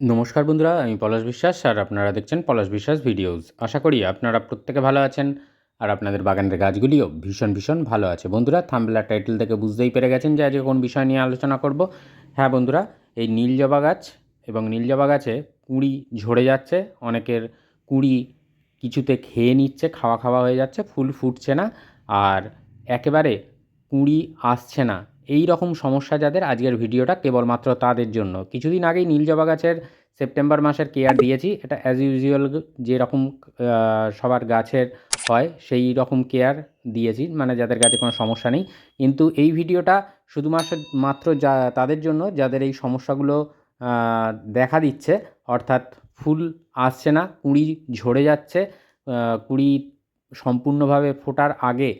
নমস্কার বন্ধুরা, আমি পলাশ বিশ্বাস আর আপনারা দেখছেন পলাশ বিশ্বাস ভিডিওস। আশা করি আপনারা প্রত্যেকে ভালো আছেন আর আপনাদের বাগানের গাছগুলিও ভীষণ ভীষণ ভালো আছে। বন্ধুরা থাম্বলার টাইটেল থেকে বুঝতেই পেরে গেছেন যে আজকে কোন বিষয় নিয়ে আলোচনা করব। হ্যাঁ বন্ধুরা, এই নীল জবা গাছ এবং নীল জবা গাছে কুঁড়ি ঝরে যাচ্ছে। অনেকের কুঁড়ি কিছুতে খেয়ে নিচ্ছে, খাওয়া খাওয়া হয়ে যাচ্ছে, ফুল ফুটছে না। আর একেবারে কুঁড়ি আসছে না। এই রকম সমস্যা যাদের আজকের ভিডিওটা কেবলমাত্র তাদের জন্য। কিছুদিন আগেই নীল জবা গাছের সেপ্টেম্বর মাসের কেয়ার দিয়েছি। এটা অ্যাজ ইউজুয়াল যেরকম সবার গাছের হয়, সেই রকম কেয়ার দিয়েছি। মানে যাদের গাছে কোনো সমস্যা নেই। কিন্তু এই ভিডিওটা শুধুমাত্র, মাত্র যা, তাদের জন্য যাদের এই সমস্যাগুলো দেখা দিচ্ছে, অর্থাৎ ফুল আসছে না, কুঁড়ি ঝরে যাচ্ছে কুঁড়ি সম্পূর্ণভাবে ফোটার আগে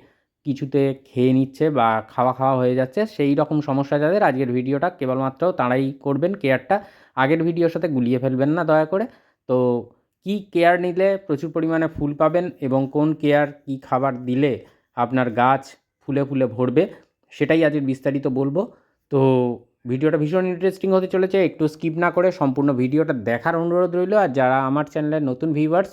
কিছুতে খেয়ে নিচ্ছে বা খাওয়া খাওয়া হয়ে যাচ্ছে, সেই রকম সমস্যা যাদের। আজকের ভিডিওটা কেবলমাত্র তারাই করবেন, কেয়ারটা। আগের ভিডিওর সাথে গুলিয়ে ফেলবেন না দয়া করে। তো কি কেয়ার নিলে প্রচুর পরিমাণে ফুল পাবেন এবং কোন কেয়ার কি খাবার দিলে আপনার গাছ ফুলে ফুলে ভরবে, সেটাই আজকে বিস্তারিত বলব। তো ভিডিওটা ভীষণ ইন্টারেস্টিং হতে চলেছে, একটু স্কিপ না করে সম্পূর্ণ ভিডিওটা দেখার অনুরোধ রইল। আর যারা আমার চ্যানেলের নতুন ভিউয়ার্স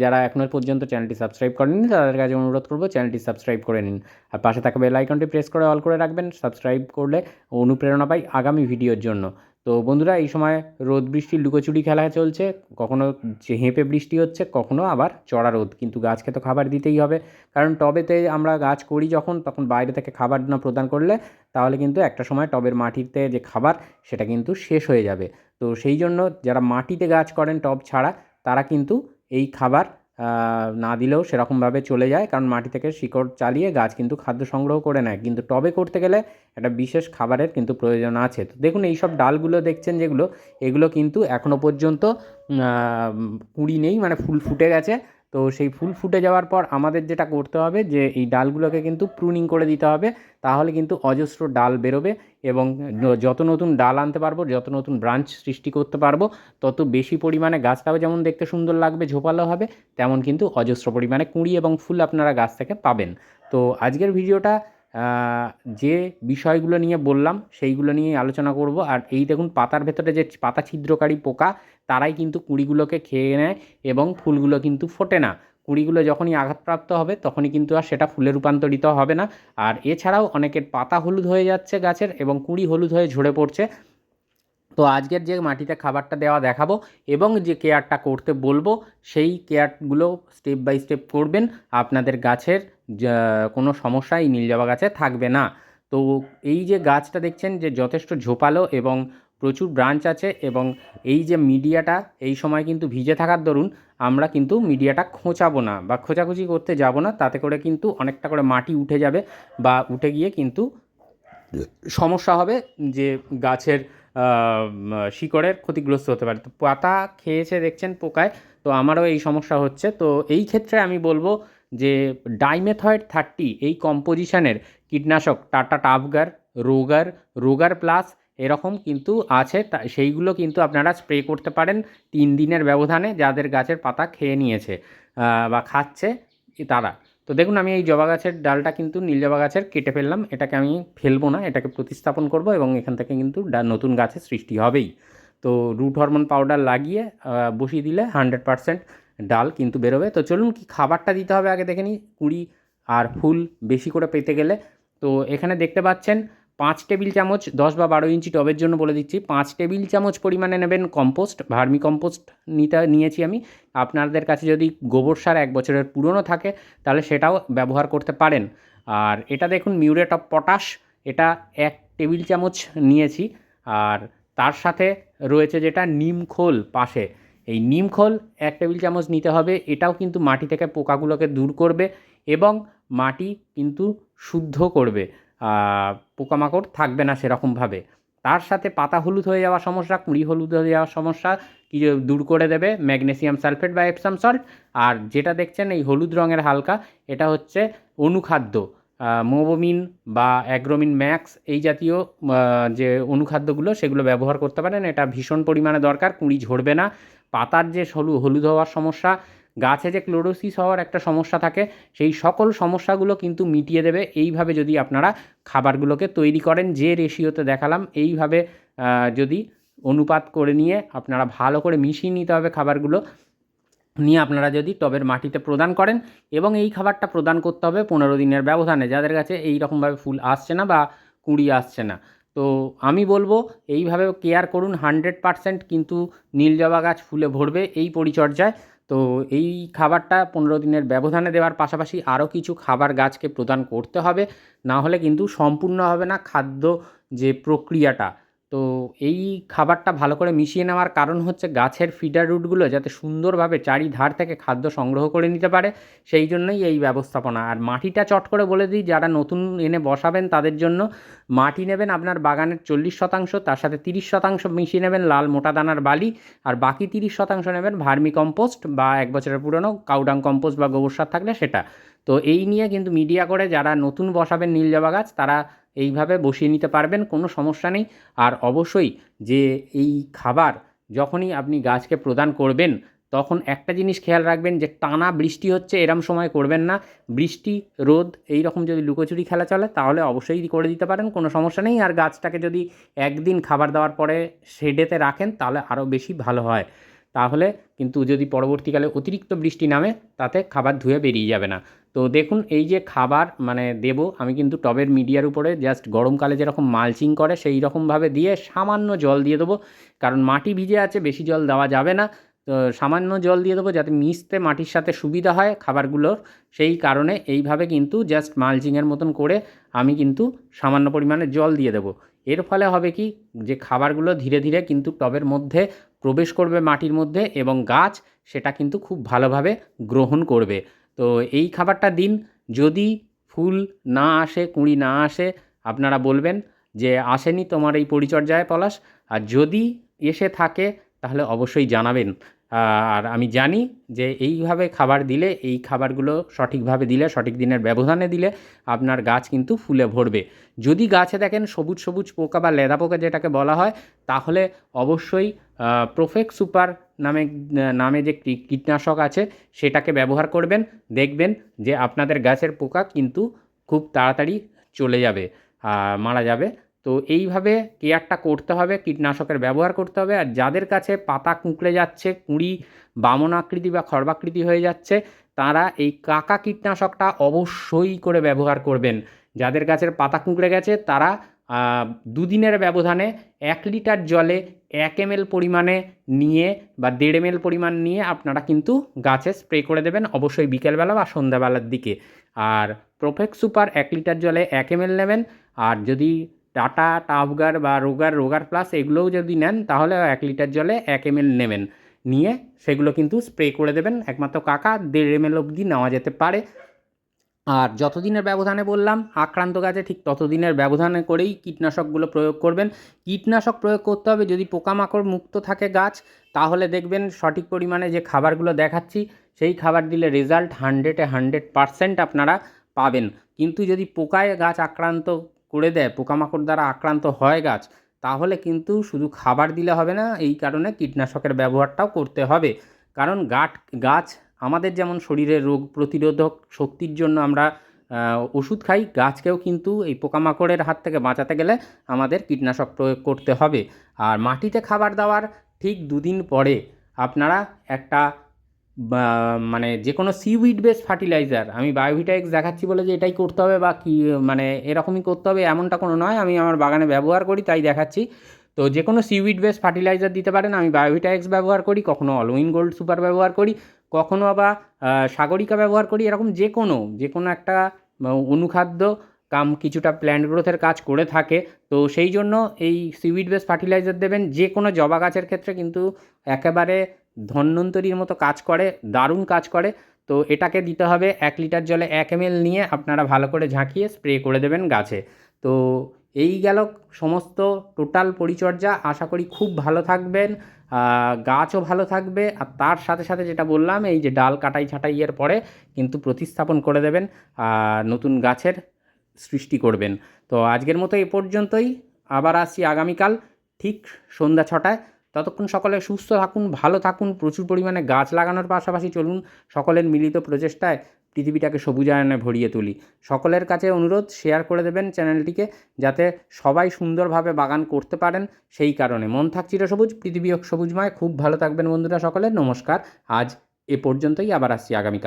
যারা এখনও পর্যন্ত চ্যানেলটি সাবস্ক্রাইব করেননি, তাদের কাছে অনুরোধ করব চ্যানেলটি সাবস্ক্রাইব করে নিন। আর পাশে থাকা বেল আইকনটি প্রেস করে অল করে রাখবেন, সাবস্ক্রাইব করলে অনুপ্রেরণা পাই আগামী ভিডিওর জন্য। তো বন্ধুরা, এই সময় রোদ বৃষ্টির লুকোচুরি খেলা চলছে, কখনো হেঁপে বৃষ্টি হচ্ছে, কখনো আবার চড়া রোদ। কিন্তু গাছকে তো খাবার দিতেই হবে। কারণ টবেতে আমরা গাছ করি যখন, তখন বাইরে থেকে খাবার না প্রদান করলে, তাহলে কিন্তু একটা সময় টবের মাটিতে যে খাবার, সেটা কিন্তু শেষ হয়ে যাবে। তো সেই জন্য যারা মাটিতে গাছ করেন টব ছাড়া, তারা কিন্তু এই খাবার না দিলেও সেরকমভাবে চলে যায়। কারণ মাটি থেকে শিকড় চালিয়ে গাছ কিন্তু খাদ্য সংগ্রহ করে নেয়। কিন্তু টবে করতে গেলে একটা বিশেষ খাবারের কিন্তু প্রয়োজন আছে। তো দেখুন এই সব ডালগুলো দেখছেন যেগুলো, এগুলো কিন্তু এখনও পর্যন্ত কুঁড়ি নেই মানে ফুল ফুটে গেছে। তো সেই ফুল ফুটে যাওয়ার পর আমাদের যেটা করতে হবে যে এই ডালগুলোকে কিন্তু প্রুনিং করে দিতে হবে, তাহলে কিন্তু অজস্র ডাল বেরোবে এবং যত নতুন ডাল আনতে পারব, যত নতুন ব্রাঞ্চ সৃষ্টি করতে পারব, তত বেশি পরিমাণে গাছটাও যেমন দেখতে সুন্দর লাগবে, ঝোপালো হবে, তেমন কিন্তু অজস্র পরিমাণে কুঁড়ি এবং ফুল আপনারা গাছ থেকে পাবেন। তো আজকের ভিডিওটা যে বিষয়গুলো নিয়ে বললাম, সেইগুলো নিয়েই আলোচনা করব। আর এই দেখুন, পাতার ভেতরে যে পাতা ছিদ্রকারী পোকা, তারাই কিন্তু কুঁড়িগুলোকে খেয়ে নেয় এবং ফুলগুলো কিন্তু ফোটে না। কুঁড়িগুলো যখনই আঘাতপ্রাপ্ত হবে, তখনই কিন্তু আর সেটা ফুলে রূপান্তরিত হবে না। আর এছাড়াও অনেকের পাতা হলুদ হয়ে যাচ্ছে গাছের এবং কুঁড়ি হলুদ হয়ে ঝরে পড়ছে। তো আজকের যে মাটিতে খাবারটা দেওয়া দেখাবো এবং যে কেয়ারটা করতে বলব, সেই কেয়ারগুলো স্টেপ বাই স্টেপ করবেন। আপনাদের গাছের কোনো সমস্যা এই নীল জবা গাছে থাকবে না। তো এই যে গাছটা দেখছেন যে যথেষ্ট ঝোপালো এবং প্রচুর ব্রাঞ্চ আছে এবং এই যে মিডিয়াটা এই সময় কিন্তু ভিজে থাকার দরুন আমরা কিন্তু মিডিয়াটা খোঁচাবো না বা খোঁচাখুচি করতে যাব না, তাতে করে কিন্তু অনেকটা করে মাটি উঠে যাবে বা উঠে গিয়ে কিন্তু সমস্যা হবে যে গাছের শিকড়ের ক্ষতিগ্রস্ত হতে পারে। তো পাতা খেয়েছে দেখছেন পোকায়, তো আমারও এই সমস্যা হচ্ছে। তো এই ক্ষেত্রে আমি বলব যে ডাইমেথয়েড থার্টি এই কম্পোজিশনের কীটনাশক Tata Tafgor Rogor Rogor plus এরকম কিন্তু আছে সেইগুলো কিন্তু আপনারা স্প্রে করতে পারেন তিন দিনের ব্যবধানে যাদের গাছের পাতা খেয়ে নিয়েছে বা খাচ্ছে তারা। তো দেখুন আমি এই জবা গাছের ডালটা কিন্তু নীল জবা গাছের কেটে ফেললাম, এটাকে আমি ফেলব না, এটাকে প্রতিস্থাপন করব এবং এখান থেকে কিন্তু নতুন গাছের সৃষ্টি হবেই। তো রুট হরমোন পাউডার লাগিয়ে বসিয়ে দিলে হান্ড্রেড পারসেন্ট ডাল কিন্তু বেরোবে। তো চলুন কি খাবারটা দিতে হবে আগে দেখে নিই, কুড়ি আর ফুল বেশি করে পেতে গেলে। তো এখানে দেখতে পাচ্ছেন পাঁচ টেবিল চামচ, দশ বা বারো ইঞ্চি টবের জন্য বলে দিচ্ছি। পাঁচ টেবিল চামচ পরিমাণে নেবেন কম্পোস্ট, ভার্মি কম্পোস্ট নিতে, নিয়েছি আমি। আপনাদের কাছে যদি গোবর সার এক বছরের পুরনো থাকে, তাহলে সেটাও ব্যবহার করতে পারেন। আর এটা দেখুন মিউরেট অফ পটাশ, এটা এক টেবিল চামচ নিয়েছি। আর তার সাথে রয়েছে যেটা নিমখোল পাশে। এই নিমখোল এক টেবিল চামচ নিতে হবে, এটাও কিন্তু মাটি থেকে পোকাগুলোকে দূর করবে এবং মাটি কিন্তু শুদ্ধ করবে। পোকামাকড় থাকবে না সেরকমভাবে। তার সাথে পাতা হলুদ হয়ে যাওয়া সমস্যা, কুঁড়ি হলুদ হয়ে যাওয়ার সমস্যা, কি দূর করে দেবে, ম্যাগনেসিয়াম সালফেট বা এপসাম সল্ট আর যেটা দেখছেন এই হলুদ রঙের হালকা, এটা হচ্ছে অনুখাদ্য। মোবোমিন বা অ্যাগ্রোমিন ম্যাক্স এই জাতীয় যে অনুখাদ্যগুলো সেগুলো ব্যবহার করতে পারেন। এটা ভীষণ পরিমাণে দরকার, কুঁড়ি ঝরবে না। পাতার যে হলু হলুদ হওয়ার সমস্যা, গাছে যে ক্লোরোসিস হওয়ার একটা সমস্যা থাকে, সেই সকল সমস্যাগুলো কিন্তু মিটিয়ে দেবে। এইভাবে যদি আপনারা খাবারগুলোকে তৈরি করেন, যে রেশিওতে দেখালাম, এইভাবে যদি অনুপাত করে নিয়ে আপনারা ভালো করে মিশিয়ে নিতে হবে খাবারগুলো নিয়ে আপনারা যদি টবের মাটিতে প্রদান করেন এবং এই খাবারটা প্রদান করতে হবে পনেরো দিনের ব্যবধানে, যাদের কাছে এই রকমভাবে ফুল আসছে না বা কুঁড়ি আসছে না। তো আমি বলব এইভাবে কেয়ার করুন হান্ড্রেড পারসেন্ট কিন্তু নীল জবা গাছ ফুলে ভরবে এই পরিচর্যায়। তো এই খাবারটা পনেরো দিনের ব্যবধানে দেওয়ার পাশাপাশি আরও কিছু খাবার গাছকে প্রদান করতে হবে। না হলে কিন্তু সম্পূর্ণ হবে না খাদ্য যে প্রক্রিয়াটা। তো এই খাবারটা ভালো করে মিশিয়ে নেওয়ার কারণ হচ্ছে গাছের ফিডার রুটগুলো যাতে সুন্দরভাবে চারিধার থেকে খাদ্য সংগ্রহ করে নিতে পারে, সেই জন্যই এই ব্যবস্থাপনা। আর মাটিটা চট করে বলে দিই, যারা নতুন এনে বসাবেন তাদের জন্য মাটি নেবেন আপনার বাগানের চল্লিশ শতাংশ, তার সাথে তিরিশ শতাংশ মিশিয়ে নেবেন লাল মোটা দানার বালি, আর বাকি তিরিশ শতাংশ নেবেন ভার্মি কম্পোস্ট বা এক বছরের পুরনো কাউডাং কম্পোস্ট বা গোবর সার থাকলে সেটা। তো এই নিয়ে কিন্তু মিডিয়া করে যারা নতুন বসাবেন নীল জবা গাছ, তারা এইভাবে বসিয়ে নিতে পারবেন, কোনো সমস্যা নেই। আর অবশ্যই যে এই খাবার যখনই আপনি গাছকে প্রদান করবেন, তখন একটা জিনিস খেয়াল রাখবেন যে টানা বৃষ্টি হচ্ছে, এরম সময় করবেন না। বৃষ্টি, রোদ এই রকম যদি লুকোচুরি খেলা চলে, তাহলে অবশ্যই করে দিতে পারেন, কোনো সমস্যা নেই। আর গাছটাকে যদি একদিন খাবার দেওয়ার পরে শেডেতে রাখেন, তাহলে আরও বেশি ভালো হয়। তাহলে কিন্তু যদি পরবর্তীকালে অতিরিক্ত বৃষ্টি নামে, তাতে খাবার ধুয়ে বেরিয়ে যাবে না। তো দেখুন, এই যে খাবার মানে দেবো, আমি কিন্তু টবের মিডিয়ার উপরে জাস্ট গরমকালে যেরকম মালচিং করে, সেই রকমভাবে দিয়ে সামান্য জল দিয়ে দেবো। কারণ মাটি ভিজে আছে, বেশি জল দেওয়া যাবে না। তো সামান্য জল দিয়ে দেবো যাতে মিশতে মাটির সাথে সুবিধা হয় খাবারগুলোর। সেই কারণে এইভাবে কিন্তু জাস্ট মালচিংয়ের মতন করে আমি কিন্তু সামান্য পরিমাণে জল দিয়ে দেবো। এর ফলে হবে কি, যে খাবারগুলো ধীরে ধীরে কিন্তু টবের মধ্যে প্রবেশ করবে মাটির মধ্যে এবং গাছ সেটা কিন্তু খুব ভালোভাবে গ্রহণ করবে। তো এই খাবারটা দিন। যদি ফুল না আসে, কুঁড়ি না আসে, আপনারা বলবেন যে, আসেনি তোমার এই পরিচর্যায় পলাশ। আর যদি এসে থাকে, তাহলে অবশ্যই জানাবেন। আর আমি জানি যে এইভাবে খাবার দিলে, এই খাবারগুলো সঠিকভাবে দিলে, সঠিক দিনের ব্যবধানে দিলে আপনার গাছ কিন্তু ফুলে ভরবে। যদি গাছে দেখেন সবুজ সবুজ পোকা বা লেদা পোকা যেটাকে বলা হয়, তাহলে অবশ্যই প্রোফেক্ট সুপার নামে নামে যে কীটনাশক আছে, সেটাকে ব্যবহার করবেন। দেখবেন যে আপনাদের গাছের পোকা কিন্তু খুব তাড়াতাড়ি চলে যাবে মারা যাবে। তো এইভাবে কেয়ারটা করতে হবে, কীটনাশকের ব্যবহার করতে হবে। আর যাদের কাছে পাতা কুঁকড়ে যাচ্ছে, কুঁড়ি, বামন আকৃতি বা খর্বাকৃতি হয়ে যাচ্ছে, তারা এই কাকা কীটনাশকটা অবশ্যই করে ব্যবহার করবেন। যাদের গাছের পাতা কুঁকড়ে গেছে, তারা দুদিনের ব্যবধানে এক লিটার জলে এক এমএল পরিমাণে নিয়ে বা দেড় এমএল পরিমাণ নিয়ে আপনারা কিন্তু গাছে স্প্রে করে দেবেন, অবশ্যই বিকেলবেলা বা সন্ধ্যাবেলার দিকে। আর প্রোফেক্ট সুপার এক লিটার জলে এক এমএল নেবেন। আর যদি টাটা টাফগার বা রোগার রোগার প্লাস এগুলোও যদি নেন, তাহলে এক লিটার জলে এক এমএল নেবেন। নিয়ে সেগুলো কিন্তু স্প্রে করে দেবেন। একমাত্র কাকা দেড় এমএল অবধি নেওয়া যেতে পারে। আর যতদিনের ব্যবধানে বললাম, আক্রান্ত গাছে ঠিক ততদিনের ব্যবধানে করেই কীটনাশকগুলো প্রয়োগ করবেন। কীটনাশক প্রয়োগ করতে হবে যদি পোকামাকড় মুক্ত থাকে গাছ, তাহলে দেখবেন সঠিক পরিমাণে যে খাবারগুলো দেখাচ্ছি, সেই খাবার দিলে রেজাল্ট হান্ড্রেডে হান্ড্রেড পারসেন্ট আপনারা পাবেন। কিন্তু যদি পোকায় গাছ আক্রান্ত করে দেয়, পোকামাকড় দ্বারা আক্রান্ত হয় গাছ, তাহলে কিন্তু শুধু খাবার দিলে হবে না, এই কারণে কীটনাশকের ব্যবহারটাও করতে হবে। কারণ গাট, গাছ আমাদের যেমন শরীরে রোগ প্রতিরোধক শক্তির জন্য আমরা ওষুধ খাই, গাছকেও কিন্তু এই পোকামাকড়ের হাত থেকে বাঁচাতে গেলে আমাদের কীটনাশক প্রয়োগ করতে হবে। আর মাটিতে খাবার দেওয়ার ঠিক দুদিন পরে আপনারা একটা মানে যে কোনো সিউইড বেস ফার্টিলাইজার আমি বায়োভিটাএক্স দেখাচ্ছি বলে যে এটাই করতে হবে বা কি মানে এরকমই করতে হবে, এমনটা কোনো নয়, আমি আমার বাগানে ব্যবহার করি, তাই দেখাচ্ছি। তো যে কোনো সিউইড বেস ফার্টিলাইজার দিতে পারেন, আমি বায়োভিটাএক্স ব্যবহার করি, কখনো অলউইন গোল্ড সুপার ব্যবহার করি, কখনো আবার সাগরিকা ব্যবহার করি, এরকম যে কোনো যে কোনো একটা অনুখাদ্য কাম কিছুটা প্ল্যান্ট গ্রোথের কাজ করে থাকে। তো সেই জন্য এই সিউইড বেস ফার্টিলাইজার দেবেন যে কোনো জবা গাছের ক্ষেত্রে কিন্তু একেবারে ধন্বন্তরীর মতো কাজ করে, দারুণ কাজ করে। তো এটাকে দিতে হবে এক লিটার জলে এক এম নিয়ে আপনারা ভালো করে ঝাঁকিয়ে স্প্রে করে দেবেন গাছে। তো এই গেল সমস্ত টোটাল পরিচর্যা। আশা করি খুব ভালো থাকবেন গাছও ভালো থাকবে। আর তার সাথে সাথে যেটা বললাম, এই যে ডাল কাটাই ছাঁটাইয়ের পরে কিন্তু প্রতিস্থাপন করে দেবেন নতুন গাছের সৃষ্টি করবেন। তো আজকের মতো এ পর্যন্তই। আবার আসছি আগামীকাল ঠিক সন্ধ্যা ছটায়। ততক্ষণ সকলে সুস্থ থাকুন, ভালো থাকুন, প্রচুর পরিমাণে গাছ লাগানোর পাশাপাশি চলুন সকলের মিলিত প্রচেষ্টায় পৃথিবীটাকে সবুজায়নে ভরিয়ে তুলি। সকলের কাছে অনুরোধ শেয়ার করে দেবেন চ্যানেলটিকে যাতে সবাই সুন্দরভাবে বাগান করতে পারেন সেই কারণে। মন থাক চিরসবুজ, পৃথিবী সবুজময়। খুব ভালো থাকবেন বন্ধুরা সকলে। নমস্কার। আজ এ পর্যন্তই, আবার আসছি আগামীকাল।